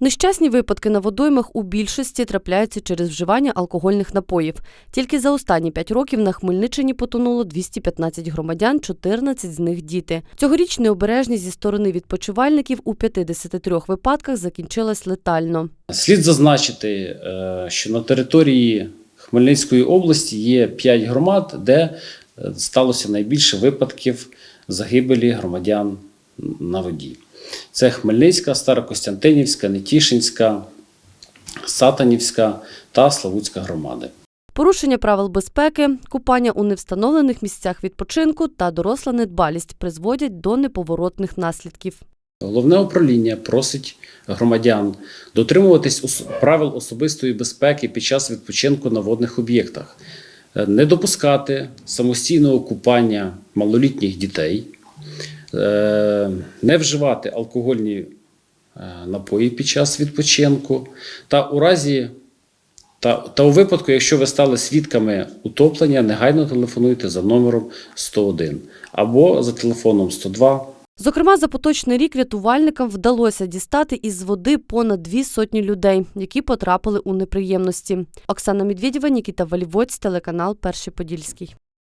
Нещасні випадки на водоймах у більшості трапляються через вживання алкогольних напоїв. Тільки за останні п'ять років на Хмельниччині потонуло 215 громадян, 14 з них діти. Цьогоріч необережність зі сторони відпочивальників у 53 випадках закінчилась летально. Слід зазначити, е, що на території Хмельницької області є 5 громад, де е, сталося найбільше випадків загибелі громадян на воді. Це Хмельницька, Старокостянтинівська, Нетішинська, Сатанівська та Славутська громади. Порушення правил безпеки, купання у невстановлених місцях відпочинку та доросла недбалість призводять до неповоротних наслідків. Головне управління просить громадян дотримуватись правил особистої безпеки під час відпочинку на водних об'єктах, Е, не допускати самостійного купання малолітніх дітей, не вживати алкогольні е, напої під час відпочинку, та у разі та, та у випадку, якщо ви стали свідками утоплення, негайно телефонуйте за номером 101 або за телефоном 102 Зокрема, за поточний рік рятувальникам вдалося дістати із води понад дві сотні людей, які потрапили у неприємності. Оксана Медведєва, Нікіта Валівоць, телеканал Перший Подільський.